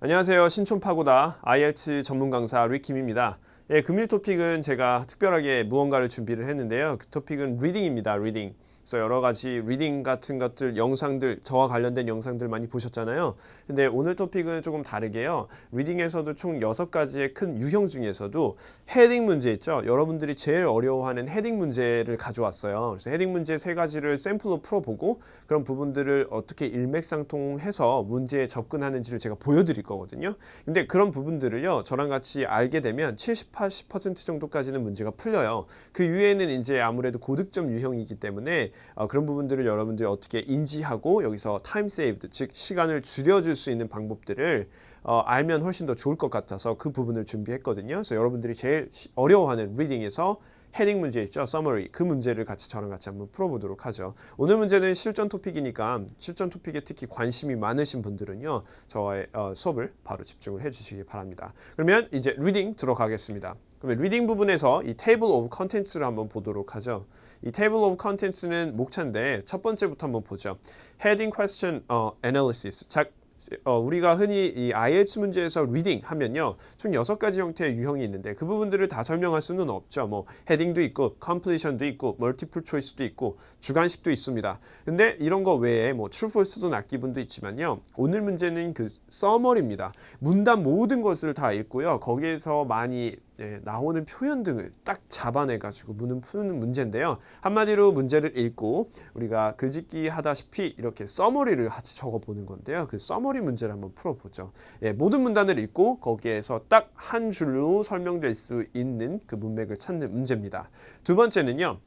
안녕하세요. 신촌파고다 IELTS 전문 강사 리킴입니다. 예, 금일 토픽은 제가 특별하게 무언가를 준비를 했는데요. 그 토픽은 리딩입니다. 리딩. 그래서 여러 가지 리딩 같은 것들, 영상들, 저와 관련된 영상들 많이 보셨잖아요. 근데 오늘 토픽은 조금 다르게요. 리딩에서도 총 여섯 가지의 큰 유형 중에서도 헤딩 문제 있죠. 여러분들이 제일 어려워하는 헤딩 문제를 가져왔어요. 그래서 헤딩 문제 세 가지를 샘플로 풀어보고 그런 부분들을 어떻게 일맥상통해서 문제에 접근하는지를 제가 보여드릴 거거든요. 근데 그런 부분들을요, 저랑 같이 알게 되면 70, 80% 정도까지는 문제가 풀려요. 그 이후에는 이제 아무래도 고득점 유형이기 때문에 어, 그런 부분들을 여러분들이 어떻게 인지하고 여기서 타임 세이브드 즉 시간을 줄여줄 수 있는 방법들을 어, 알면 훨씬 더 좋을 것 같아서 그 부분을 준비했거든요. 그래서 여러분들이 제일 시- 어려워하는 리딩에서 헤딩 문제 있죠, 서머리 그 문제를 같이 저랑 같이 한번 풀어보도록 하죠. 오늘 문제는 실전 토픽이니까 실전 토픽에 특히 관심이 많으신 분들은요, 저의 어, 수업을 바로 집중을 해주시기 바랍니다. 그러면 이제 리딩 들어가겠습니다. 그러면 리딩 부분에서 이 table of contents를 한번 보도록 하죠. 이 table of contents는 목차인데 첫 번째부터 한번 보죠. heading question 어, analysis. 자, 어, 우리가 흔히 이 IELTS 문제에서 리딩 하면요. 총 여섯 가지 형태의 유형이 있는데 그 부분들을 다 설명할 수는 없죠. 뭐 헤딩도 있고 completion도 있고 multiple choice도 있고 주관식도 있습니다. 근데 이런 거 외에 뭐 true false도 낫기분도 있지만요. 오늘 문제는 그 summary입니다. 문단 모든 것을 다 읽고요. 거기에서 많이 예, 나오는 표현 등을 딱 잡아내 가지고 문은 푸는 문제인데요. 한마디로 문제를 읽고 우리가 글짓기 하다시피 이렇게 서머리를 같이 적어 보는 건데요. 그 서머리 문제를 한번 풀어 보죠. 예, 모든 문단을 읽고 거기에서 딱 한 줄로 설명될 수 있는 그 문맥을 찾는 문제입니다. 두 번째는요.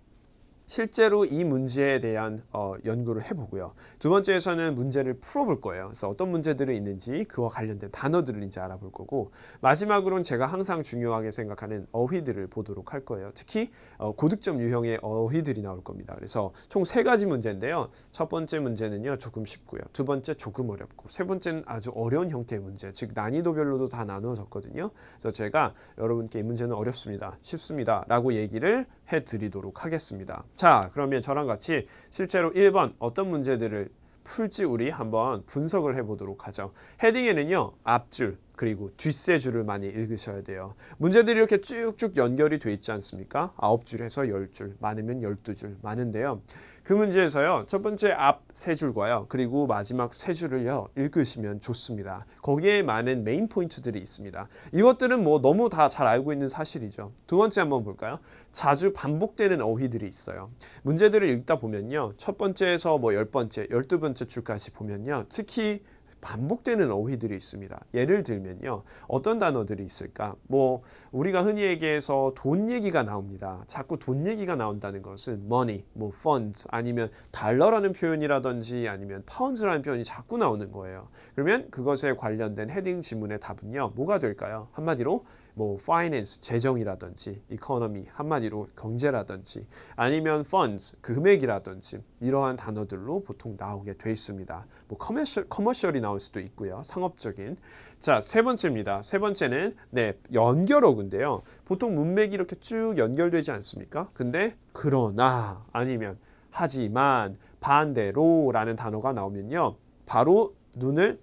실제로 이 문제에 대한 어, 연구를 해보고요. 두 번째에서는 문제를 풀어볼 거예요. 그래서 어떤 문제들이 있는지 그와 관련된 단어들을 이제 알아볼 거고 마지막으로는 제가 항상 중요하게 생각하는 어휘들을 보도록 할 거예요. 특히 어, 고득점 유형의 어휘들이 나올 겁니다. 그래서 총 세 가지 문제인데요. 첫 번째 문제는요 조금 쉽고요. 두 번째 조금 어렵고 세 번째는 아주 어려운 형태의 문제, 즉 난이도별로도 다 나누어졌거든요. 그래서 제가 여러분께 이 문제는 어렵습니다, 쉽습니다 라고 얘기를 해드리도록 하겠습니다. 자, 그러면 저랑 같이 실제로 1번 어떤 문제들을 풀지 우리 한번 분석을 해보도록 하죠. 헤딩에는요 앞줄 그리고 뒷세 줄을 많이 읽으셔야 돼요. 문제들이 이렇게 쭉쭉 연결이 돼 있지 않습니까? 아홉 줄에서 열 줄, 많으면 열두 줄 많은데요. 그 문제에서요 첫 번째 앞 세 줄과요 그리고 마지막 세 줄을요 읽으시면 좋습니다. 거기에 많은 메인 포인트들이 있습니다. 이것들은 뭐 너무 다 잘 알고 있는 사실이죠. 두 번째 한번 볼까요? 자주 반복되는 어휘들이 있어요. 문제들을 읽다 보면요 첫 번째에서 뭐열 번째, 열두 번째 줄까지 보면요 특히 반복되는 어휘들이 있습니다. 예를 들면요. 어떤 단어들이 있을까? 뭐 우리가 흔히 얘기해서 돈 얘기가 나옵니다. 자꾸 돈 얘기가 나온다는 것은 money, 뭐 funds 아니면 달러라는 표현이라든지 아니면 pounds라는 표현이 자꾸 나오는 거예요. 그러면 그것에 관련된 헤딩 지문의 답은요. 뭐가 될까요? 한마디로 뭐 finance 재정이라든지 economy 한마디로 경제라든지 아니면 funds 금액이라든지 이러한 단어들로 보통 나오게 돼 있습니다. 뭐 커머셜 커머셜이 나올 수도 있고요. 상업적인. 자, 세 번째입니다. 세 번째는 네, 연결어구인데요. 보통 문맥이 이렇게 쭉 연결되지 않습니까? 근데 그러나 아니면 하지만 반대로라는 단어가 나오면요. 바로 눈을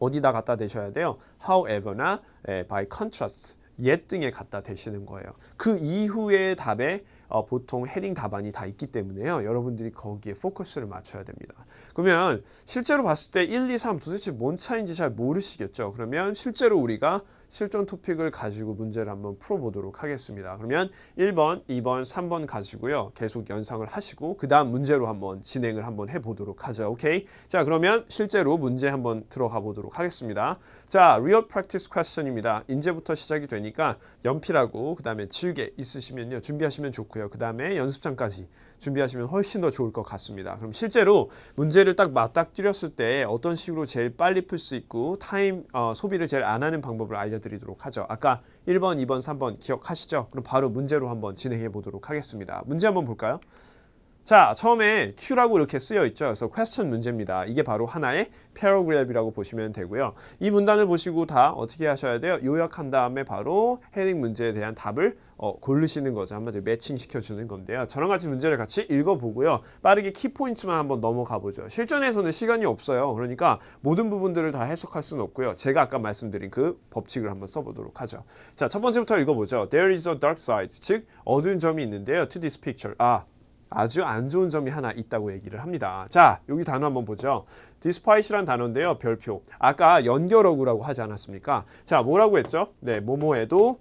어디다 갖다 대셔야 돼요? However나 예, by contrast, yet 등에 갖다 대시는 거예요. 그 이후의 답에 어, 보통 헤딩 답안이 다 있기 때문에요. 여러분들이 거기에 포커스를 맞춰야 됩니다. 그러면 실제로 봤을 때 1, 2, 3 도대체 뭔 차인지 잘 모르시겠죠? 그러면 실제로 우리가 실전 토픽을 가지고 문제를 한번 풀어보도록 하겠습니다. 그러면 1번, 2번, 3번 가지고요. 계속 연상을 하시고 그 다음 문제로 한번 진행을 한번 해보도록 하죠. 오케이? 자 그러면 실제로 문제 한번 들어가 보도록 하겠습니다. 자 Real Practice Question입니다. 이제부터 시작이 되니까 연필하고 그 다음에 지우개 있으시면요. 준비하시면 좋고요. 그 다음에 연습장까지 준비하시면 훨씬 더 좋을 것 같습니다. 그럼 실제로 문제를 딱 맞닥뜨렸을 때 어떤 식으로 제일 빨리 풀 수 있고 타임 어, 소비를 제일 안 하는 방법을 알려 드리도록 하죠. 아까 1번, 2번, 3번 기억하시죠? 그럼 바로 문제로 한번 진행해 보도록 하겠습니다. 문제 한번 볼까요? 자, 처음에 Q라고 이렇게 쓰여 있죠. 그래서 question 문제입니다. 이게 바로 하나의 paragraph이라고 보시면 되고요. 이 문단을 보시고 다 어떻게 하셔야 돼요? 요약한 다음에 바로 헤딩 문제에 대한 답을 어, 고르시는 거죠. 한마디로 매칭 시켜 주는 건데요. 저랑 같이 문제를 같이 읽어보고요. 빠르게 키포인트만 한번 넘어가 보죠. 실전에서는 시간이 없어요. 그러니까 모든 부분들을 다 해석할 수는 없고요. 제가 아까 말씀드린 그 법칙을 한번 써보도록 하죠. 자, 첫 번째부터 읽어보죠. There is a dark side, 즉 어두운 점이 있는데요. To this picture. 아, 아주 안 좋은 점이 하나 있다고 얘기를 합니다. 자, 여기 단어 한번 보죠. despite란 단어인데요. 별표. 아까 연결어구라고 하지 않았습니까? 자, 뭐라고 했죠? 네, 뭐뭐에도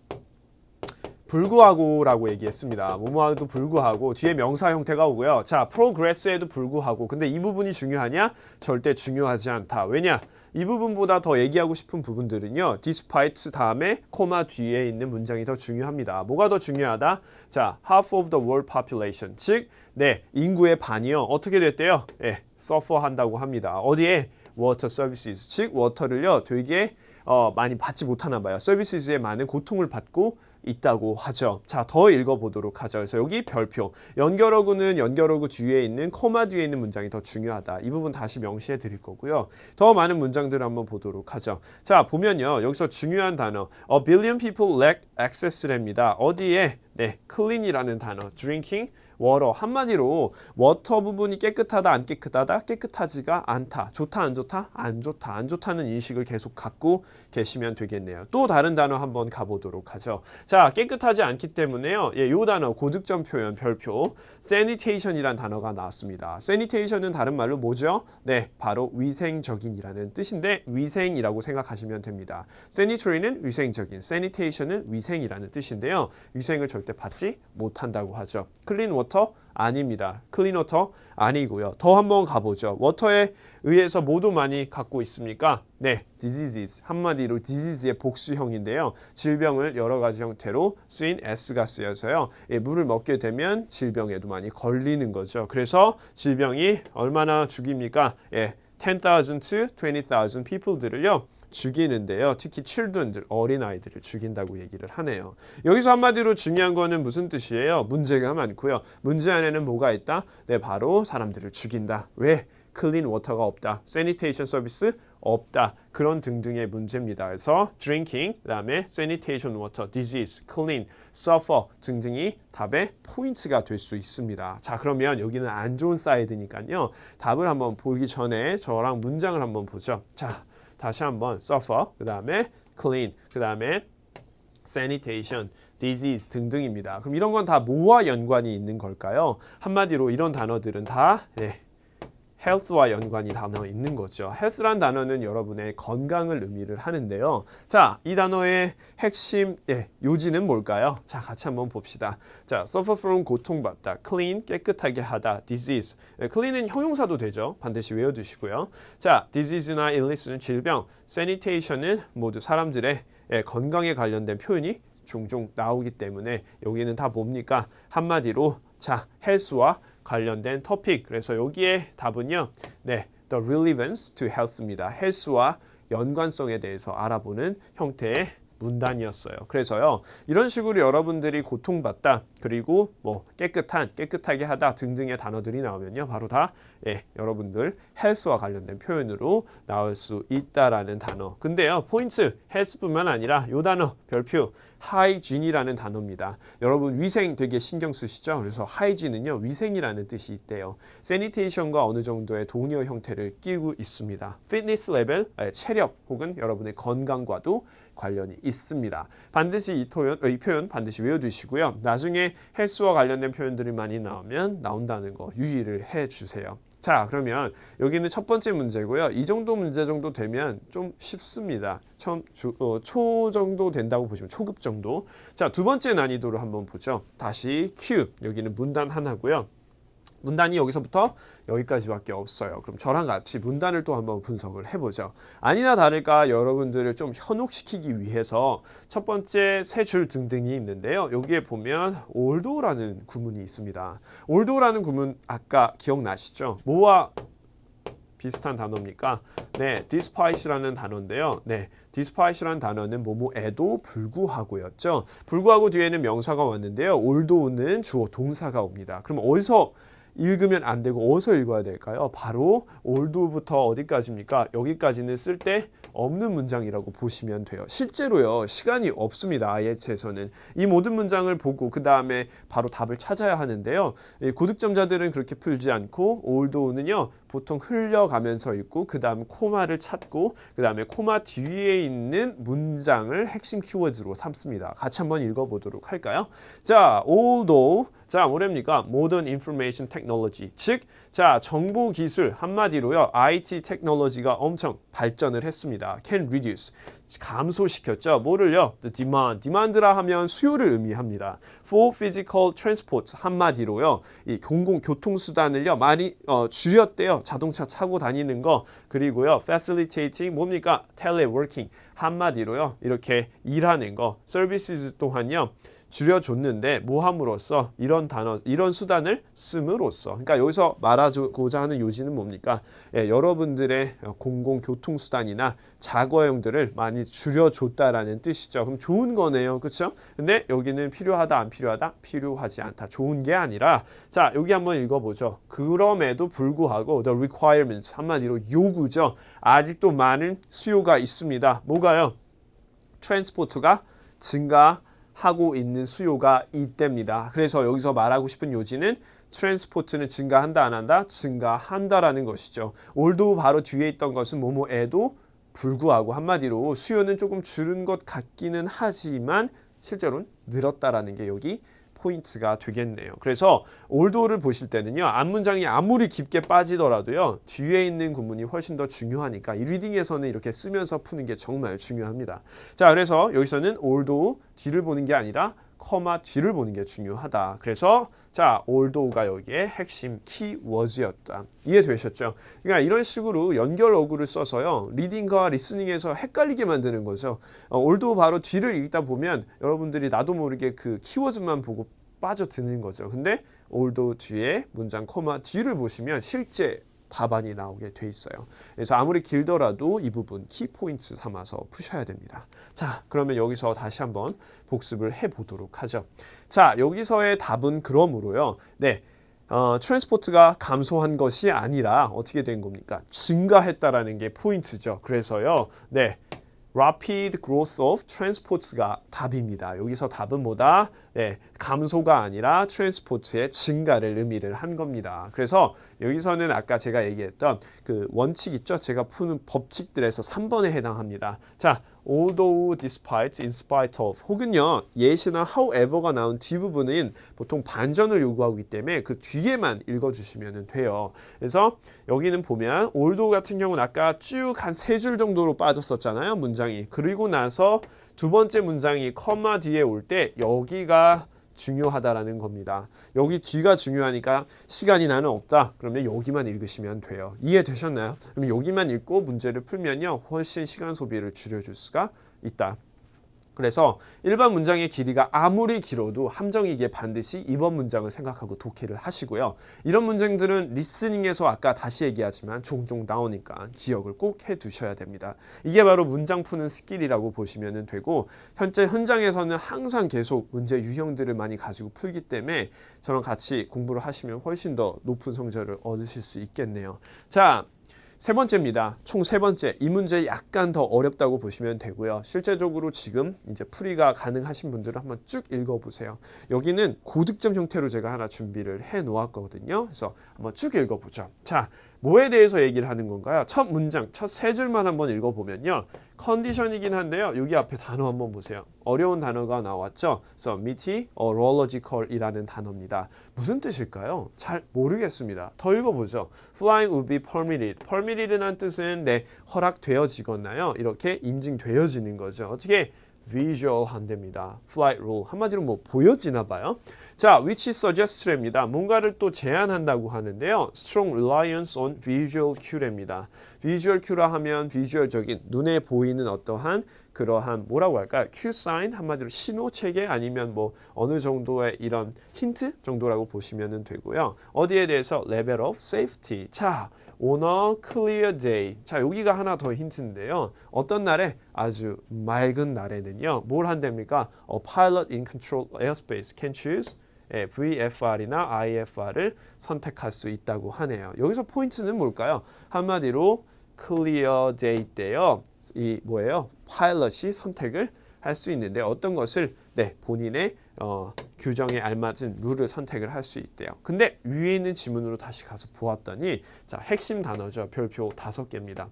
불구하고라고 얘기했습니다. 뭐뭐에도 불구하고 뒤에 명사 형태가 오고요. 자, progress에도 불구하고. 근데 이 부분이 중요하냐? 절대 중요하지 않다. 왜냐? 이 부분보다 더 얘기하고 싶은 부분들은요. despite 다음에 코마 뒤에 있는 문장이 더 중요합니다. 뭐가 더 중요하다? 자, half of the world population. 즉, 네, 인구의 반이요. 어떻게 됐대요? 예, suffer 한다고 합니다. 어디에? water services. 즉, 워터를요. 되게 어, 많이 받지 못하나 봐요. 서비스에 많은 고통을 받고 있다고 하죠. 자, 더 읽어보도록 하죠. 그래서 여기 별표. 연결어구는 연결어구 뒤에 있는 코마 뒤에 있는 문장이 더 중요하다. 이 부분 다시 명시해 드릴 거고요. 더 많은 문장들을 한번 보도록 하죠. 자, 보면요. 여기서 중요한 단어. A billion people lack access랍니다. 어디에? 네, clean이라는 단어. drinking 워터 한마디로 워터 부분이 깨끗하다 안 깨끗하다? 깨끗하지가 않다. 좋다 안 좋다? 안 좋다. 안 좋다는 인식을 계속 갖고 계시면 되겠네요. 또 다른 단어 한번 가보도록 하죠. 자 깨끗하지 않기 때문에요. 예, 요 단어 고득점 표현 별표. sanitation이란 단어가 나왔습니다. sanitation은 다른 말로 뭐죠? 네 바로 위생적인이라는 뜻인데 위생이라고 생각하시면 됩니다. sanitary는 위생적인 sanitation은 위생이라는 뜻인데요. 위생을 절대 받지 못한다고 하죠. clean water 워터 아닙니다. 워터 아니고요. 더 한번 가보죠. 워터에 의해서 모두 많이 갖고 있습니까? 네, diseases 한마디로 disease의 복수형인데요. 질병을 여러 가지 형태로 쓰인 s가 쓰여서요. 예, 물을 먹게 되면 질병에도 많이 걸리는 거죠. 그래서 질병이 얼마나 죽입니까? 예, 10,000 to 20,000 people들을요. 죽이는데요. 특히 children들 어린 아이들을 죽인다고 얘기를 하네요. 여기서 한마디로 중요한 거는 무슨 뜻이에요? 문제가 많고요. 문제 안에는 뭐가 있다? 네, 바로 사람들을 죽인다. 왜? 클린 워터가 없다. 세니테이션 서비스 없다. 그런 등등의 문제입니다. 그래서 drinking, 그다음에 sanitation water, disease, clean, suffer 등등이 답의 포인트가 될 수 있습니다. 자, 그러면 여기는 안 좋은 사이드니까요. 답을 한번 보기 전에 저랑 문장을 한번 보죠. 자, 다시 한번 suffer, 그 다음에 clean, 그 다음에 sanitation, disease 등등입니다. 그럼 이런 건 다 뭐와 연관이 있는 걸까요? 한마디로 이런 단어들은 다 예, health와 연관이 단어 있는 거죠. health란 단어는 여러분의 건강을 의미를 하는데요. 자, 이 단어의 핵심 예, 요지는 뭘까요? 자, 같이 한번 봅시다. 자, suffer from 고통받다, clean 깨끗하게 하다, disease. 예, clean은 형용사도 되죠. 반드시 외워 두시고요. 자, disease나 illness는 질병, sanitation은 모두 사람들의 예, 건강에 관련된 표현이 종종 나오기 때문에 여기는 다 뭡니까? 한마디로 자, health와 관련된 토픽. 그래서 여기에 답은요. 네, the relevance to health입니다. 헬스와 연관성에 대해서 알아보는 형태의 문단이었어요. 그래서요. 이런 식으로 여러분들이 고통받다 그리고 뭐 깨끗한 깨끗하게 하다 등등의 단어들이 나오면요. 바로 다 예, 여러분들 헬스와 관련된 표현으로 나올 수 있다라는 단어. 근데요. 포인트 헬스뿐만 아니라 요 단어 별표 하이진이라는 단어입니다. 여러분 위생 되게 신경 쓰시죠? 그래서 하이진은요. 위생이라는 뜻이 있대요. 세니테이션과 어느 정도의 동의어 형태를 끼고 있습니다. 피트니스 레벨, 체력 혹은 여러분의 건강과도 관련이 있습니다. 반드시 이, 토연, 이 표현 반드시 외워두시고요. 나중에 헬스와 관련된 표현들이 많이 나오면 나온다는 거 유의를 해주세요. 자 그러면 여기는 첫 번째 문제고요. 이 정도 문제 정도 되면 좀 쉽습니다. 처음 조, 어, 초 정도 된다고 보시면 초급 정도. 자 두 번째 난이도를 한번 보죠. 다시 Q 여기는 문단 하나고요. 문단이 여기서부터 여기까지밖에 없어요. 그럼 저랑 같이 문단을 또 한번 분석을 해보죠. 아니나 다를까 여러분들을 좀 현혹시키기 위해서 첫 번째 세 줄 등등이 있는데요. 여기에 보면 올도라는 구문이 있습니다. 올도라는 구문 아까 기억나시죠? 뭐와 비슷한 단어입니까? 네, despite라는 단어인데요. 네, despite라는 단어는 뭐뭐에도 불구하고였죠. 불구하고 뒤에는 명사가 왔는데요. 올도는 주어 동사가 옵니다. 그럼 어디서 읽으면 안 되고 어디서 읽어야 될까요? 바로 올도부터 어디까지입니까? 여기까지는 쓸 때 없는 문장이라고 보시면 돼요. 실제로요 시간이 없습니다. IELTS에서는 이 모든 문장을 보고 그 다음에 바로 답을 찾아야 하는데요. 이 고득점자들은 그렇게 풀지 않고 올도는요 보통 흘려가면서 읽고 그 다음 코마를 찾고 그 다음에 코마 뒤에 있는 문장을 핵심 키워드로 삼습니다. 같이 한번 읽어보도록 할까요? 자, although 자 뭐랍니까? Modern Information Technology 즉, 자 정보 기술 한마디로요 IT 테크놀로지가 엄청 발전을 했습니다. Can reduce 감소시켰죠. 뭐를요? The demand. demand라 하면 수요를 의미합니다. For physical transport 한마디로요 이 공공 교통 수단을요 많이 어, 줄였대요. 자동차 타고 다니는 거 그리고요 facilitating 뭡니까? teleworking 한마디로요 이렇게 일하는 거 서비스 또한요. 줄여줬는데 모함으로써 이런 단어, 이런 수단을 씀으로써 그러니까 여기서 말하고자 하는 요지는 뭡니까? 예, 여러분들의 공공교통수단이나 자거용들을 많이 줄여줬다라는 뜻이죠. 그럼 좋은 거네요. 그렇죠? 근데 여기는 필요하다 안 필요하다? 필요하지 않다. 좋은 게 아니라 자 여기 한번 읽어보죠. 그럼에도 불구하고 the requirements 한마디로 요구죠. 아직도 많은 수요가 있습니다. 뭐가요? 트랜스포트가 증가 하고 있는 수요가 이때입니다. 그래서 여기서 말하고 싶은 요지는 트랜스포트는 증가한다 안 한다? 증가한다라는 것이죠. 올도 바로 뒤에 있던 것은 뭐뭐에도 불구하고 한마디로 수요는 조금 줄은 것 같기는 하지만 실제로는 늘었다라는 게 여기 포인트가 되겠네요. 그래서 올도를 보실 때는요. 앞문장이 아무리 깊게 빠지더라도요. 뒤에 있는 구문이 훨씬 더 중요하니까 이 리딩에서는 이렇게 쓰면서 푸는 게 정말 중요합니다. 자, 그래서 여기서는 올도 뒤를 보는 게 아니라 커마 뒤를 보는 게 중요하다. 그래서 자, 올도가 여기에 핵심 키워즈였다. 이해되셨죠? 그러니까 이런 식으로 연결 어구를 써서요. 리딩과 리스닝에서 헷갈리게 만드는 거죠. 어, 올도 바로 뒤를 읽다 보면 여러분들이 나도 모르게 그 키워즈만 보고 빠져드는 거죠. 근데 올도 뒤에 문장 코마 뒤를 보시면 실제 답안이 나오게 돼 있어요. 그래서 아무리 길더라도 이 부분 키포인트 삼아서 푸셔야 됩니다. 자, 그러면 여기서 다시 한번 복습을 해 보도록 하죠. 자, 여기서의 답은 그러므로요. 네. 어, 트랜스포트가 감소한 것이 아니라 어떻게 된 겁니까? 증가했다라는 게 포인트죠. 그래서요. 네. Rapid growth of transport가 답입니다. 여기서 답은 뭐다? 네, 감소가 아니라 트랜스포트의 증가를 의미를 한 겁니다. 그래서 여기서는 아까 제가 얘기했던 그 원칙 있죠? 제가 푸는 법칙들에서 3번에 해당합니다. 자, although, despite, in spite of 혹은요 예시나 however가 나온 뒷부분은 보통 반전을 요구하기 때문에 그 뒤에만 읽어주시면 돼요. 그래서 여기는 보면 although 같은 경우는 아까 쭉 한 세 줄 정도로 빠졌었잖아요 문장이 그리고 나서 두 번째 문장이 컴마 뒤에 올 때 여기가 중요하다라는 겁니다. 여기 뒤가 중요하니까 시간이 나는 없다. 그러면 여기만 읽으시면 돼요. 이해되셨나요? 그럼 여기만 읽고 문제를 풀면요. 훨씬 시간 소비를 줄여줄 수가 있다. 그래서 일반 문장의 길이가 아무리 길어도 함정이기에 반드시 이번 문장을 생각하고 독해를 하시고요. 이런 문장들은 리스닝에서 아까 다시 얘기하지만 종종 나오니까 기억을 꼭 해두셔야 됩니다. 이게 바로 문장 푸는 스킬이라고 보시면 되고 현재 현장에서는 항상 계속 문제 유형들을 많이 가지고 풀기 때문에 저랑 같이 공부를 하시면 훨씬 더 높은 성적을 얻으실 수 있겠네요. 자, 세 번째입니다. 총 세 번째. 이 문제 약간 더 어렵다고 보시면 되고요. 실제적으로 지금 이제 풀이가 가능하신 분들은 한번 쭉 읽어보세요. 여기는 고득점 형태로 제가 하나 준비를 해 놓았거든요. 그래서 한번 쭉 읽어보죠. 자, 뭐에 대해서 얘기를 하는 건가요? 첫 문장, 첫 세 줄만 한번 읽어보면요. 컨디션이긴 한데요. 여기 앞에 단어 한번 보세요. 어려운 단어가 나왔죠. submit or logical이라는 단어입니다. 무슨 뜻일까요? 잘 모르겠습니다. 더 읽어보죠. Flying would be permitted. permitted라는 뜻은 네, 허락되어지거나요. 이렇게 인증되어지는 거죠. 어떻게? Visual 한답니다. flight rule 한마디로 뭐 보여지나 봐요. 자, which suggest랍니다. 뭔가를 또 제안한다고 하는데요. strong reliance on visual cue랍니다. visual cue라 하면 비주얼적인 눈에 보이는 어떠한 그러한 뭐라고 할까요? 큐 사인 한마디로 신호 체계 아니면 뭐 어느 정도의 이런 힌트 정도라고 보시면 되고요. 어디에 대해서 level of safety. 자, a clear day. 자, 여기가 하나 더 힌트인데요. 어떤 날에 아주 맑은 날에는요. 뭘 한답니까? A pilot in control airspace can choose 예, VFR이나 IFR을 선택할 수 있다고 하네요. 여기서 포인트는 뭘까요? 한마디로 day 때요. 이 뭐예요? 파일럿이 선택을 할 수 있는데 어떤 것을 네 본인의 어, 규정에 알맞은 룰을 선택을 할 수 있대요. 근데 위에 있는 지문으로 다시 가서 보았더니 자 핵심 단어죠. 별표 다섯 개입니다.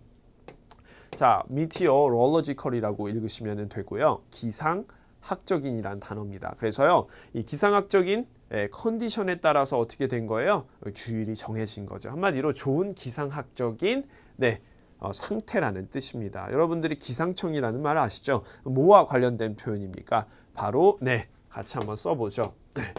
자 meteorological이라고 읽으시면 되고요. 기상 학적인이란 단어입니다. 그래서요, 이 기상학적인 예, 컨디션에 따라서 어떻게 된 거예요? 어, 규율이 정해진 거죠. 한마디로 좋은 기상학적인 네, 어, 상태라는 뜻입니다. 여러분들이 기상청이라는 말 아시죠? 뭐와 관련된 표현입니까? 바로 네, 같이 한번 써보죠. 네,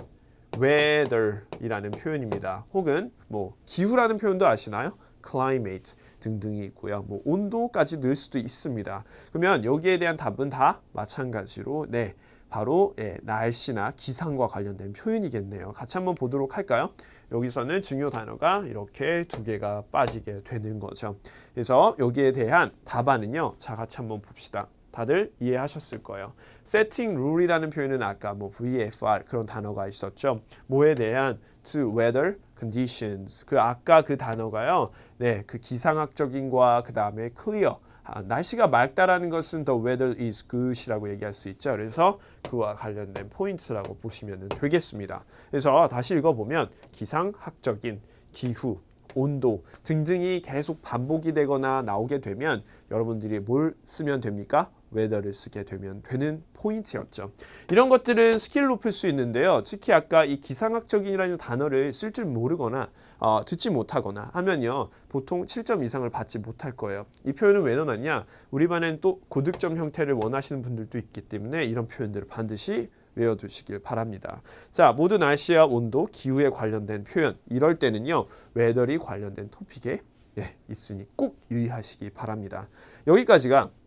weather이라는 표현입니다. 혹은 뭐 기후라는 표현도 아시나요? climate 등등이 있고요. 뭐 온도까지 넣을 수도 있습니다. 그러면 여기에 대한 답은 다 마찬가지로 네. 바로 예, 날씨나 기상과 관련된 표현이겠네요. 같이 한번 보도록 할까요? 여기서는 중요 단어가 이렇게 두 개가 빠지게 되는 거죠. 그래서 여기에 대한 답안은요. 자, 같이 한번 봅시다. 다들 이해하셨을 거예요. setting rule이라는 표현은 아까 뭐 VFR 그런 단어가 있었죠. 뭐에 대한 to weather conditions 그 아까 그 단어가요. 네, 그 기상학적인과 그 다음에 clear 아, 날씨가 맑다라는 것은 the weather is good이라고 얘기할 수 있죠. 그래서 그와 관련된 포인트라고 보시면 되겠습니다. 그래서 다시 읽어보면 기상학적인 기후 온도 등등이 계속 반복이 되거나 나오게 되면 여러분들이 뭘 쓰면 됩니까? Weather를 쓰게 되면 되는 포인트였죠. 이런 것들은 스킬 높일 수 있는데요. 특히 아까 이 기상학적인이라는 단어를 쓸 줄 모르거나 어, 듣지 못하거나 하면요. 보통 7점 이상을 받지 못할 거예요. 이 표현을 왜 넣어놨냐? 우리 반엔 또 고득점 형태를 원하시는 분들도 있기 때문에 이런 표현들을 반드시 외워두시길 바랍니다. 자, 모두 날씨와 온도, 기후에 관련된 표현 이럴 때는요. 웨더리 관련된 토픽에 예, 있으니 꼭 유의하시기 바랍니다. 여기까지가 이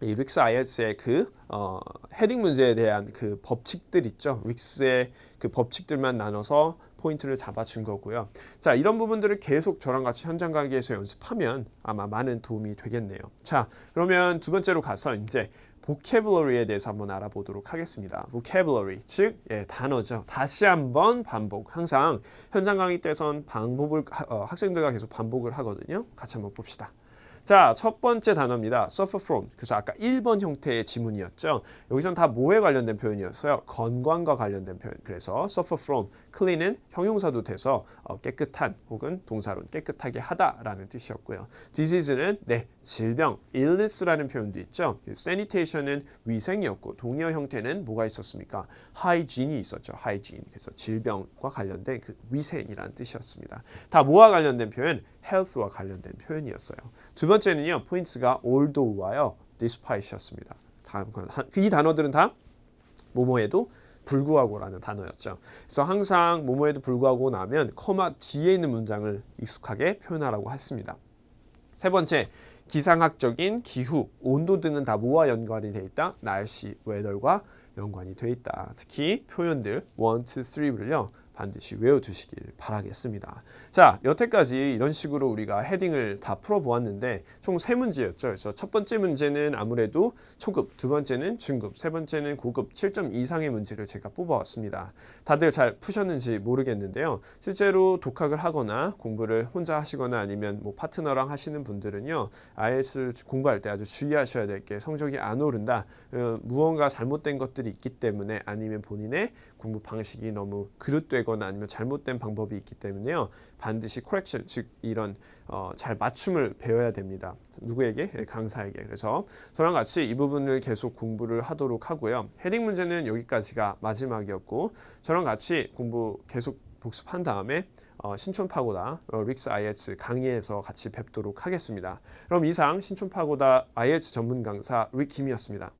릭스 IELTS의 그 어, 헤딩 문제에 대한 그 법칙들 있죠. 릭스의 그 법칙들만 나눠서 포인트를 잡아준 거고요. 자, 이런 부분들을 계속 저랑 같이 현장 강의에서 연습하면 아마 많은 도움이 되겠네요. 자, 그러면 두 번째로 가서 이제 vocabulary에 대해서 한번 알아보도록 하겠습니다. vocabulary, 즉 예, 단어죠. 다시 한번 반복. 항상 현장 강의 때선 반복을 어, 학생들과 계속 반복을 하거든요. 같이 한번 봅시다. 자, 첫 번째 단어입니다. suffer from. 그래서 아까 1번 형태의 지문이었죠. 여기선 다 뭐에 관련된 표현이었어요? 건강과 관련된 표현. 그래서 suffer from, clean은 형용사도 돼서 어, 깨끗한 혹은 동사로는 깨끗하게 하다라는 뜻이었고요. disease는 네, 질병, illness라는 표현도 있죠. sanitation은 위생이었고 동의어 형태는 뭐가 있었습니까? hygiene이 있었죠. hygiene. 그래서 질병과 관련된 그 위생이라는 뜻이었습니다. 다 뭐와 관련된 표현? health와 관련된 표현이었어요. 두 번째 는요. 포인트가 although와요. despite이었습니다. 다음 이 단어들은 다 뭐뭐에도 불구하고라는 단어였죠. 그래서 항상 뭐뭐에도 불구하고 나면 커마 뒤에 있는 문장을 익숙하게 표현하라고 했습니다. 세 번째, 기상학적인 기후, 온도 등은 다 뭐와 연관이 돼 있다? 날씨, 웨더과 연관이 돼 있다. 특히 표현들 1, 2, 3를요. 반드시 외워두시길 바라겠습니다. 자, 여태까지 이런 식으로 우리가 헤딩을 다 풀어보았는데 총 세 문제였죠. 그래서 첫 번째 문제는 아무래도 초급, 두 번째는 중급, 세 번째는 고급 7점 이상의 문제를 제가 뽑아왔습니다. 다들 잘 푸셨는지 모르겠는데요. 실제로 독학을 하거나 공부를 혼자 하시거나 아니면 뭐 파트너랑 하시는 분들은요. IELTS 공부할 때 아주 주의하셔야 될 게 성적이 안 오른다. 어, 무언가 잘못된 것들이 있기 때문에 아니면 본인의 공부 방식이 너무 그릇되 거나 아니면 잘못된 방법이 있기 때문에요. 반드시 코렉션 즉 이런 어, 잘 맞춤을 배워야 됩니다. 누구에게? 예, 강사에게. 그래서 저랑 같이 이 부분을 계속 공부를 하도록 하고요. 헤딩 문제는 여기까지가 마지막이었고 저랑 같이 공부 계속 복습한 다음에 어, 신촌 파고다 어, 릭스 IELTS 강의에서 같이 뵙도록 하겠습니다. 그럼 이상 신촌 파고다 IELTS 전문 강사 릭 김이었습니다.